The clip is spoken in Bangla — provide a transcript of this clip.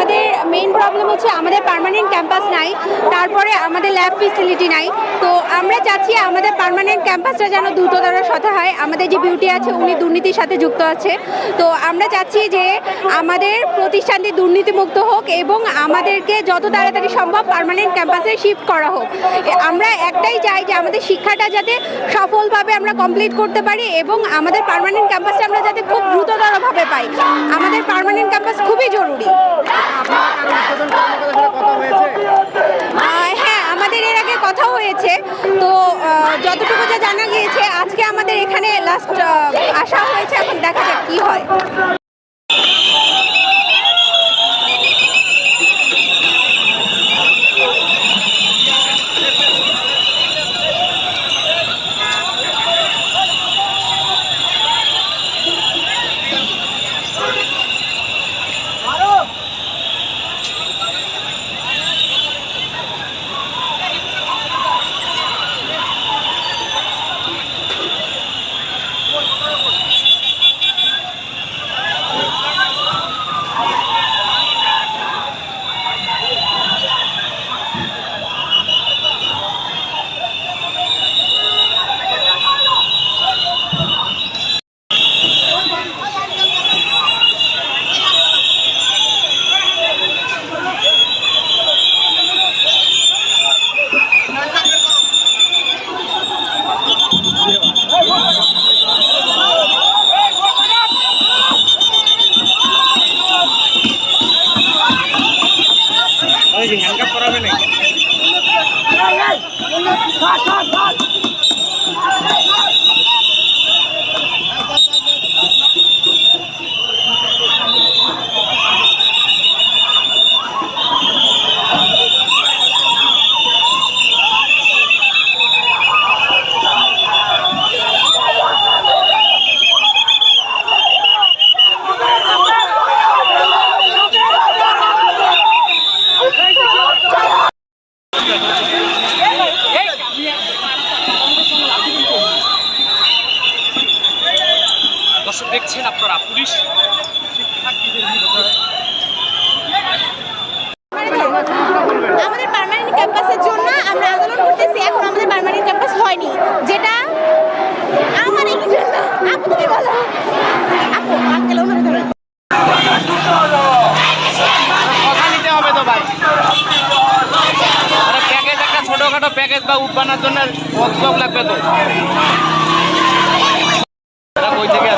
আমাদের মেইন প্রবলেম হচ্ছে আমাদের পার্মানেন্ট ক্যাম্পাস নাই, তারপরে আমাদের ল্যাব ফেসিলিটি নাই। তো আমরা চাচ্ছি আমাদের পারমানেন্ট ক্যাম্পাসটা যেন দ্রুততর সাথে হয়। আমাদের যে বিউটি আছে, উনি দুর্নীতির সাথে যুক্ত আছে। তো আমরা চাচ্ছি যে আমাদের প্রতিষ্ঠানটি দুর্নীতিমুক্ত হোক এবং আমাদেরকে যত তাড়াতাড়ি সম্ভব পারমানেন্ট ক্যাম্পাসে শিফট করা হোক। আমরা একটাই চাই যে আমাদের শিক্ষাটা যাতে সফলভাবে আমরা কমপ্লিট করতে পারি এবং আমাদের পার্মানেন্ট ক্যাম্পাসটা আমরা যাতে খুব দ্রুততরভাবে পাই। আমাদের পারমানেন্ট ক্যাম্পাস খুবই জরুরি। হ্যাঁ আমাদের এর আগে কথা হয়েছে। তো যতটুকু যা জানা গিয়েছে, আজকে আমাদের এখানে লাস্ট আসা হয়েছে। এখন দেখা যাক কি হয়। नहीं। দেখছেন আপনারা, পুলিশ আমাদের পার্মানেন্ট ক্যাম্পাসের জন্য আমরা আন্দোলন করতেছি, এখন আমাদের পার্মানেন্ট ক্যাম্পাস হয়নি। যেটা আমার এই জন্য। আপু তুমি বলো ছোটখাটো প্যাকেজ বা উঠ বানার জন্য ওয়ার্কশপ লাগবে তো? কই থেকে